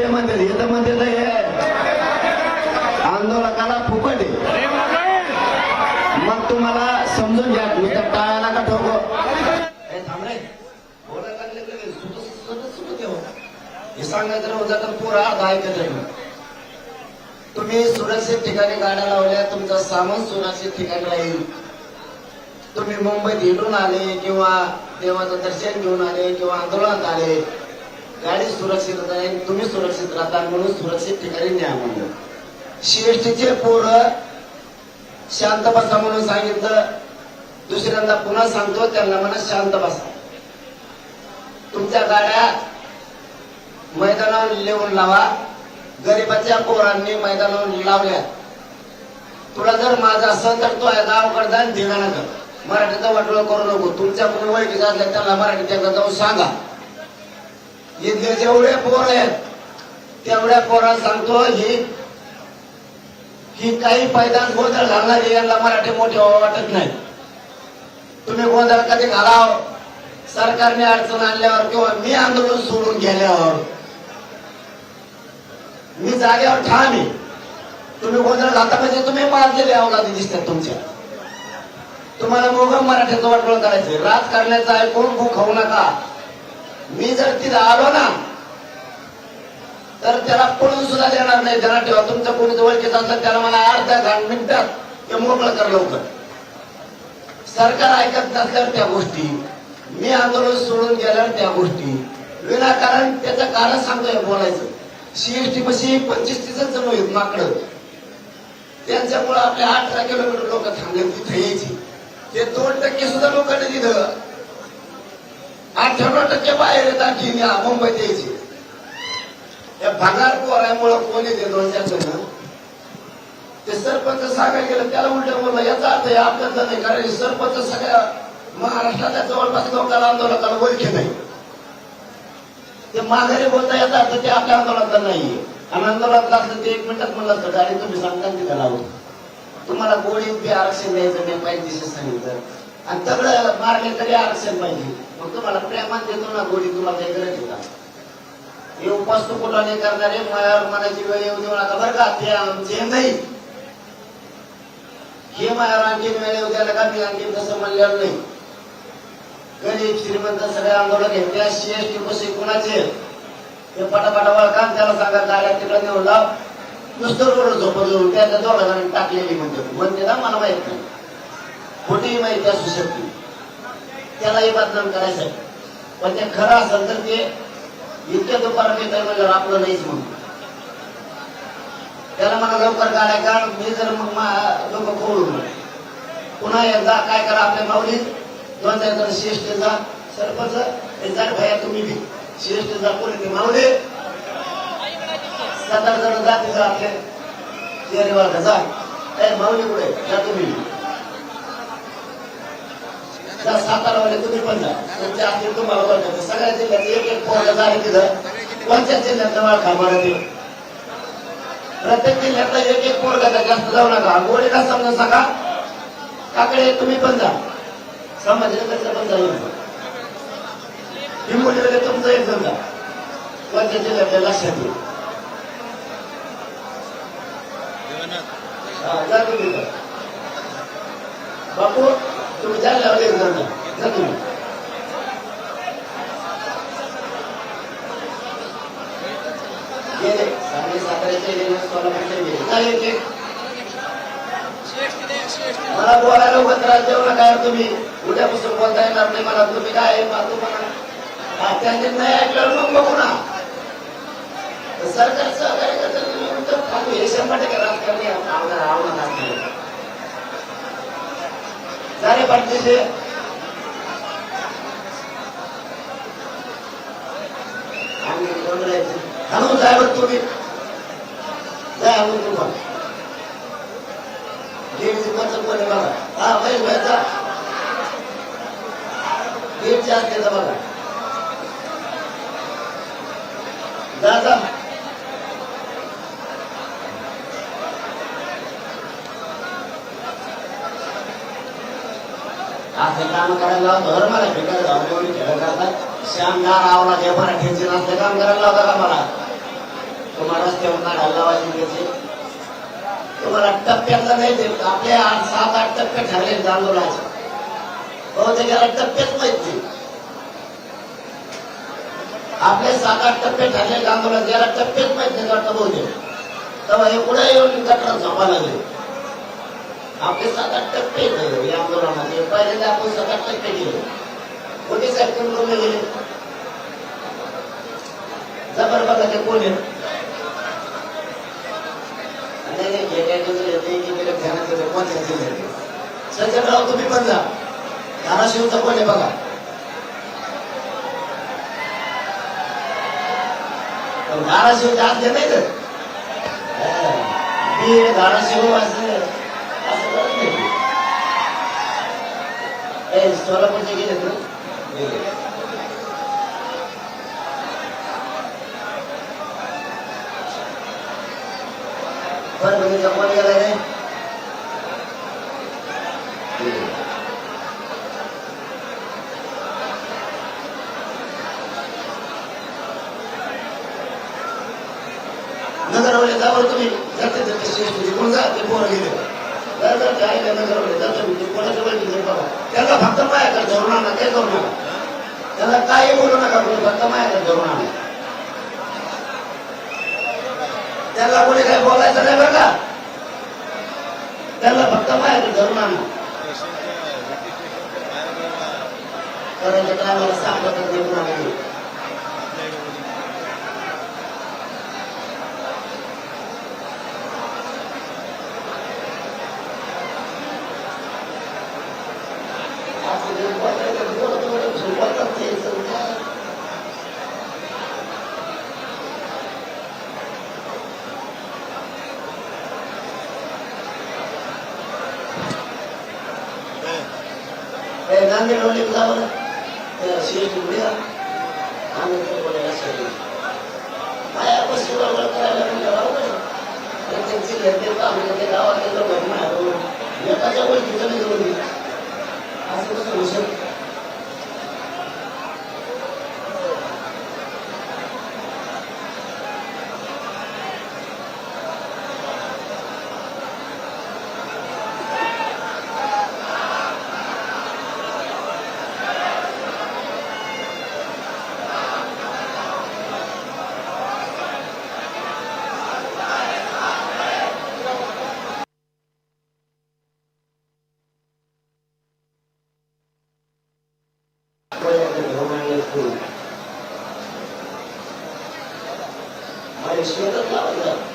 फुकट आहे म्हणते हे तर म्हणते तर आंदोलकाला फुकट आहे. मग तुम्हाला समजून घ्या मी तर टाळायला का ठोको? हे सांगायचं होतं तर पुरा अर्धा ऐकत तुम्ही सुरक्षित ठिकाणी गाड्या लावल्या तुमचं सामान सुरक्षित ठिकाणी राहील. तुम्ही मुंबईत हिंडून आले किंवा देवाचं दर्शन घेऊन आले किंवा आंदोलनात आले गाडी सुरक्षित राहील तुम्ही सुरक्षित राहता म्हणून सुरक्षित ठिकाणी न्या म्हणलं सीएसटीचे पोर शांत बसा म्हणून सांगितलं. दुसऱ्यांदा पुन्हा सांगतो त्यांना म्हणा शांत बसा. तुमच्या गाड्या मैदानावर लिहून लावा. गरिबाच्या पोरांनी मैदानावर लावल्या. तुला जर माझा असं तर तो आहे गावकडे जा धिंगाणा कर. मराठीचा वाटोळा करू नको. तुमच्या कोणी वाईट असल्या त्याला मराठीत एकदा जाऊन सांगा. इथले जेवढे पोर आहेत तेवढ्या पोरांना सांगतो ही ही काही पैदान गोंधळ घालणारी यांना मराठी मोठे वाटत नाही. तुम्ही गोंधळ कधी घालाव? सरकारने अडचण आणल्यावर किंवा मी आंदोलन सोडून गेल्यावर मी जागेवर ठाम आहे. तुम्ही गोंधळ घालता म्हणजे तुम्ही पाजलेले अवलादी दिसतात तुमच्या तुम्हाला मोग मराठीचं वाटोळ करायचं राजकारण्याचं ऐकून भूक खाऊ नका. मी जर तिथं आलो ना तर त्याला पळून सुद्धा देणार नाही. त्याला ठेवा. तुमचं कोणी जवळचे असलं त्याला मला अर्ध्या घाण मिनिटात ते मोकळं कर लवकर. सरकार ऐकत नसल्यावर त्या गोष्टी मी आंदोलन सोडून गेल्यावर त्या गोष्टी. विनाकारण त्याचं कारण सांगतोय बोलायचं. सीएसटी पशी पंचवीस तीस जण आहेत माकडं. त्यांच्यामुळे आपल्या अठरा किलोमीटर लोक थांबले तिथे यायची. ते दोन टक्के सुद्धा लोकांनी तिथं अठ्ठ्याण्णव टक्के बाहेर येतात आणखी या मुंबईत यायची. या भगार पोरामुळं कोणी देतो दोन ते सरपंच सांगायला गेलं त्याला उलट बोललं याचा अर्थ हे आपल्याचा नाही कारण सरपंच सगळ्या महाराष्ट्राच्या जवळपास लोकांना आंदोलकाला ओळखे नाही. ते माघारी बोलता याचा अर्थ ते आपल्या आंदोलनाचा नाहीये. आणि आंदोलनात असलं ते एक मिनिटात म्हणलं असतं गाडी तुम्ही सांगता तिथं लावून तुम्हाला गोळी आरक्षण द्यायचं नाही पाहिजे दिशेत सांगितलं. आणि तगडं मारले तरी आरक्षण पाहिजे. फक्त मला प्रेमात देतो ना गोडी तुला काही गरज आहे का? हे उपास तू कुठला नाही करणारे मायावर मनाची वेळ येऊ देऊ नका बरं का ते आमचे नाही. हे मायावर आणखीन वेळ येऊ द्यायला का मी आणखीन तसं म्हणलेलं नाही. गरीब श्रीमंत सगळे आंदोलन घेतल्या सीएसटी कसे कोणाचे? ते पटापटा वळखा त्याला सांगा गाड्या तिकडे नेऊन लाव. नुसतं रोड झोपत जाऊन त्याच्या दोघांनी टाकलेली म्हणजे म्हणते ना मला माहीत नाही. कुठेही माहिती असू शकते. त्यालाही बदनाम करायचं आहे. पण ते खरं असेल तर ते इतक्या दुपार मी तर आपलं नाहीच म्हणून. त्याला मला लवकर काढाय कारण मी जर मग लोक खोडून पुन्हा एकदा काय करा आपल्या माऊलीत दोन चार जण श्रेष्ठ जा सरपंच हे जा भया तुम्ही बी. श्रेष्ठ जा कोणी माऊली? सात आठ जण जाते जा आपले. शेरीवाला जा. काय माऊली पुढे जा तुम्ही. त्या सातारावाले तुम्ही पण जा. तुमच्या तुम्हाला ओळखायचं सगळ्या जिल्ह्यात एक एक पोरगा आहे तिथं. कोणत्या जिल्ह्यातलं ओळखा मला ते. प्रत्येक जिल्ह्यातला एक एक पोरगा जास्त जाऊ नका. गोळीला समजा सांगा? काकडे तुम्ही पण जा. संभाजीनगरचं पण जाईल नका. वगैरे तुमचं एक जण जा. कोणत्या जिल्ह्यातल्या लक्षात येईल? हा, जा तुम्ही बापू तुम्ही जायला लावले जा तुम्ही. गेले. साताऱ्याचे गेले. सोलापूरचे गेले मला बोलायला उभं त्रास देऊ नका तुम्ही. उद्यापासून बोलता येणार नाही मला. तुम्ही काय मातू म्हणा त्यांनी नाही ऐकलं मग बघू ना. सरकार सहकार्य करतं तुम्ही उत्तर हे शंभर टक्के राजकारणी झाले पाहिजे आम्ही गोंधळायचे थांबून तुम्ही. तुम्हाला. बचत कोणी बघा. हा बैल व्हायचा गेटच्या असल्याचा बघा. दादा जा काम करायला लावतो. बरं मला फिकर जाऊन खेळ करतात. श्यामदार आवला जे मराठीचे नसले काम करायला लावता का मला? तुम्हाला रस्त्यावर काढायला लावायचे त्याचे तुम्हाला टप्प्यातला नाही ते आपले आठ सात आठ टप्पे ठरले आंदोलनाचे. बहुतेकाला टप्पेच माहीत नाही. आपले सात आठ टप्पे ठरले आंदोलन याला टप्पेच माहीत नाही वाटतं बहुतेक. तेव्हा हे पुढे येऊन गटार झोपा लागले? आपले सात आठ टप्पे या आंदोलनाचे पहिल्यांदा आपण सात आठ टप्पे गेलो कोणी साहेब करून गेले? जबर बघा ते कोण आहे सज्जनराव तुम्ही पण जा. धाराशिवचा कोण आहे बघा? पण धाराशिवच्या आत नाही तर बीड धाराशिव असं असं करत नाही ए सोलापूरचे गेले ना गेले. म्हणजे कोण गेलाय रे नगरवले जा बरं तुम्ही? जाते ते श्रेष्ठ कोण जा? ते गेले. जा जा ते आहे का तुम्ही ते कोणाच्या वळखी नाही बाबा त्याला फक्त माझ्याकडे धरून आणा ते करू नका त्याला काही बोलू नका तुम्ही फक्त माझ्याकडे धरून आणा. त्याला कोणी काही बोलायचं नाही बरं का? त्याला फक्त माझ्याकडे धरून आणा. कारण ते काय मला सांगत देऊन आणले नांदेड वडील जा बरं सीएटी उड्या आम्ही बोलायला सांगितलं माया पस्तीस बरोबर करायला म्हणजे बरोबर आहे. आणि त्यांची घेतली का आम्ही ते गावात गेलो घटना एकाच्या ओळखीचं नाही जोडली असं Krishna, the lover.